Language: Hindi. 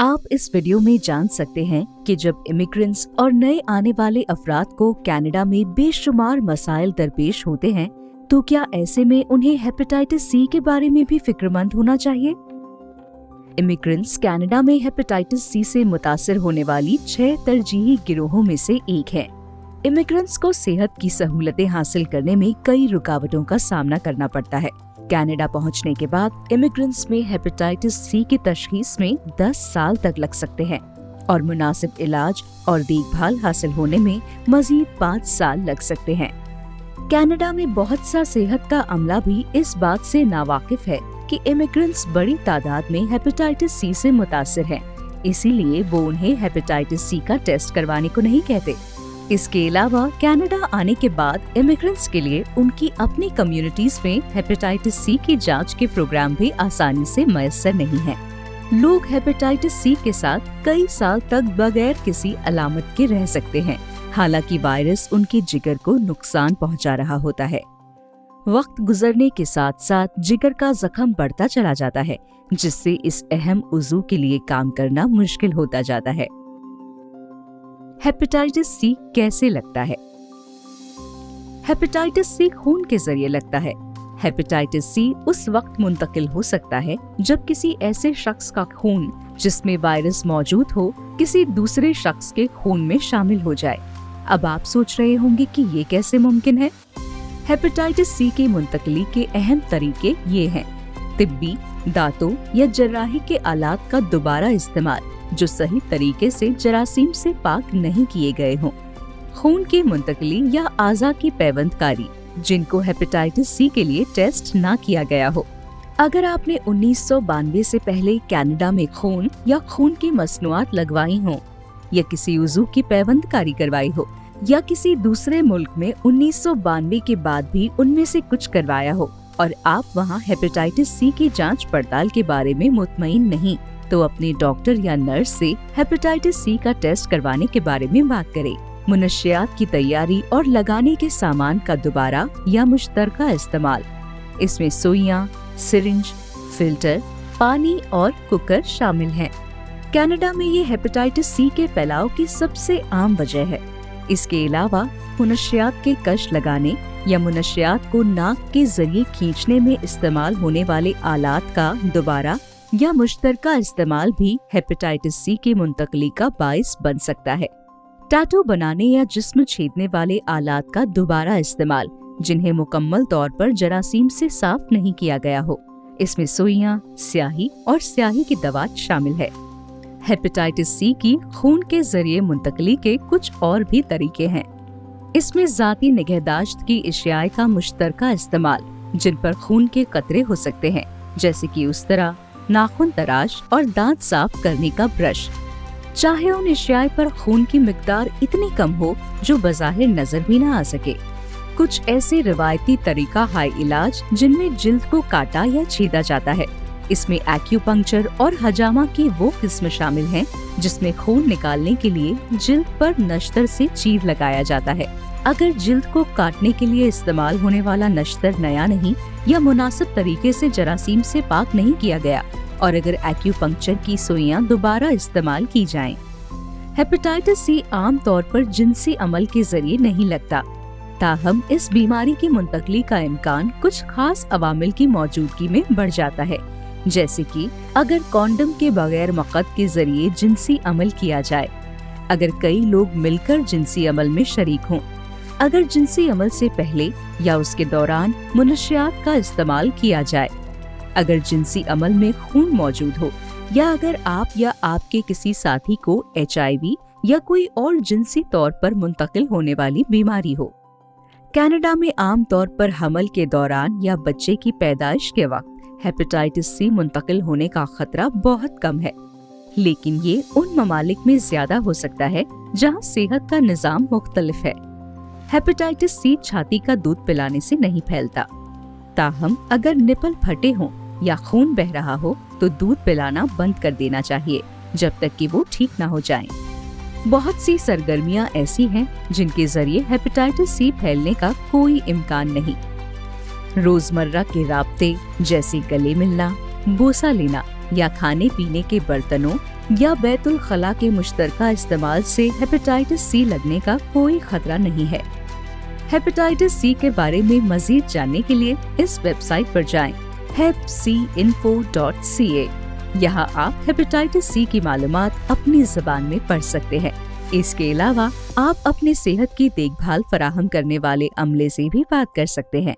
आप इस वीडियो में जान सकते हैं कि जब इमिग्रेंट्स और नए आने वाले अफराद को कनाडा में बेशुमार मसाइल दरपेश होते हैं तो क्या ऐसे में उन्हें हेपेटाइटिस सी के बारे में भी फिक्रमंद होना चाहिए? इमिग्रेंट्स कनाडा में हेपेटाइटिस सी से मुतासर होने वाली छह तरजीही गिरोहों में से एक है। इमिग्रेंट्स को सेहत की सहूलतें हासिल करने में कई रुकावटों का सामना करना पड़ता है। कनाडा पहुँचने के बाद इमिग्रेंट्स में हेपेटाइटिस सी की तशखीस में 10 साल तक लग सकते हैं और मुनासिब इलाज और देखभाल हासिल होने में मजीद पाँच साल लग सकते हैं कनाडा में बहुत सा सेहत का अमला भी इस बात से नावाकिफ है कि इमिग्रेंट्स बड़ी तादाद में हेपेटाइटिस सी से मुतासर हैं। इसीलिए वो उन्हें हेपेटाइटिस सी का टेस्ट करवाने को नहीं कहते इसके अलावा कनाडा आने के बाद इमिग्रेंट्स के लिए उनकी अपनी कम्युनिटीज में हेपेटाइटिस सी की जाँच के प्रोग्राम भी आसानी से मैसर नहीं है। लोग हेपेटाइटिस सी के साथ कई साल तक बगैर किसी अलामत के रह सकते हैं। हालाँकि वायरस उनके जिगर को नुकसान पहुँचा रहा होता है। वक्त गुजरने के साथ साथ जिगर का जख्म बढ़ता चला जाता है, जिससे इस अहम उजू के लिए काम करना मुश्किल होता जाता है। हेपेटाइटिस सी कैसे लगता है? हेपेटाइटिस सी खून के ज़रिए लगता है। हेपेटाइटिस सी उस वक्त मुंतकिल हो सकता है जब किसी ऐसे शख्स का खून जिसमें वायरस मौजूद हो किसी दूसरे शख्स के खून में शामिल हो जाए। अब आप सोच रहे होंगे कि ये कैसे मुमकिन है? हेपेटाइटिस सी की मुंतकली के अहम तरीके ये हैं। तिब्बी, दांतों या जर्राही के आलात का दोबारा इस्तेमाल, जो सही तरीके से जरासीम से पाक नहीं किए गए हों। खून की मुंतकली या आजा की पैबंदकारी जिनको हेपेटाइटिस सी के लिए टेस्ट ना किया गया हो। अगर आपने उन्नीस से पहले कनाडा में खून या खून की मसनुआत लगवाई हो, या किसी उजू की पैबंदकारी करवाई हो, या किसी दूसरे मुल्क में उन्नीस सौ बानवे के बाद भी उनमें से कुछ करवाया हो और आप वहाँ हेपेटाइटिस सी की जाँच पड़ताल के बारे में मुतमईन नहीं तो अपने डॉक्टर या नर्स से हेपेटाइटिस सी का टेस्ट करवाने के बारे में बात करें। मुनशियात की तैयारी और लगाने के सामान का दोबारा या मुश्तरका इस्तेमाल। इसमें सुइयाँ, सिरिंज फ़िल्टर पानी और कुकर शामिल हैं। कनाडा में ये हेपेटाइटिस सी के फैलाव की सबसे आम वजह है। इसके अलावा मुनशियात के कश लगाने या मुनशियात को नाक के ज़रिए खींचने में इस्तेमाल होने वाले आलात का दोबारा या मुश्तरका इस्तेमाल भी हेपेटाइटिस सी की मुंतकली का बायस बन सकता है। टैटू बनाने या जिस्म छेदने वाले आलात का दोबारा इस्तेमाल जिन्हें मुकम्मल तौर पर जरासीम से साफ़ नहीं किया गया हो। इसमें सुइयाँ, स्याही और स्याही की दवा शामिल है। हेपेटाइटिस सी की खून के ज़रिए मुंतकली के कुछ और भी तरीके हैं। इसमें जाती निगहदाश्त की इशियाए का मुश्तरका इस्तेमाल, जिन पर खून के कतरे हो सकते हैं, जैसे कि उस तरह नाखून तराश और दांत साफ़ करने का ब्रश। चाहे उन इशियाए पर खून की मकदार इतनी कम हो, जो बजाहिर नज़र भी न आ सके। कुछ ऐसे रिवायती तरीका हाई इलाज, जिनमें जिल्द को काटा या छीदा जाता है। इसमें एक्यूपंक्चर और हजामा की वो किस्म शामिल हैं, जिसमें खून निकालने के लिए जिल्द पर नश्तर से चीर लगाया जाता है। अगर जिल्द को काटने के लिए इस्तेमाल होने वाला नश्तर नया नहीं, या मुनासिब तरीके से जरासीम से पाक नहीं किया गया, और अगर एक्यूपंक्चर की सुइयाँ दोबारा इस्तेमाल की जाएँ। हेपेटाइटिस सी आम तौर पर जिनसी अमल के ज़रिए नहीं लगता। ताहम इस बीमारी की मुंतकली का इम्कान कुछ खास अवामिल की मौजूदगी में बढ़ जाता है। जैसे कि अगर कॉन्डम के बगैर मकद के ज़रिए जिनसी अमल किया जाए, अगर कई लोग मिलकर जिनसी अमल में शरीक हों, अगर जिनसी अमल से पहले या उसके दौरान मुनशियात का इस्तेमाल किया जाए, अगर जिनसी अमल में खून मौजूद हो, या अगर आप या आपके किसी साथी को एच या कोई और जिनसी तौर पर मुंतकिल होने वाली बीमारी हो। कनाडा में आम तौर पर हमल के दौरान या बच्चे की पैदाइश के वक्त हेपेटाइटिस सी मुंतकिल होने का खतरा बहुत कम है। लेकिन ये उन ममालिक में ज़्यादा हो सकता है, जहाँ सेहत का निज़ाम मुख्तलिफ़ है। हेपेटाइटिस सी छाती का दूध पिलाने से नहीं फैलता। ताहम, अगर निपल फटे हों या खून बह रहा हो तो दूध पिलाना बंद कर देना चाहिए, जब तक कि वो ठीक ना हो जाएँ। बहुत सी सरगर्मियाँ ऐसी हैं जिनके ज़रिए हेपेटाइटिस सी फैलने का कोई इम्कान नहीं। रोज़मर्रा के राबते जैसे गले मिलना, बोसा लेना या खाने पीने के बर्तनों या बैतुल खला के मुश्तरका इस्तेमाल से हेपेटाइटिस सी लगने का कोई खतरा नहीं है। हेपेटाइटिस सी के बारे में मजीद जानने के लिए इस वेबसाइट पर जाएँ hepcinfo.ca यहाँ आप हेपेटाइटिस सी की मालूम अपनी जबान में पढ़ सकते हैं। इसके अलावा आप अपने सेहत की देखभाल फराहम करने वाले अमले से भी बात कर सकते हैं।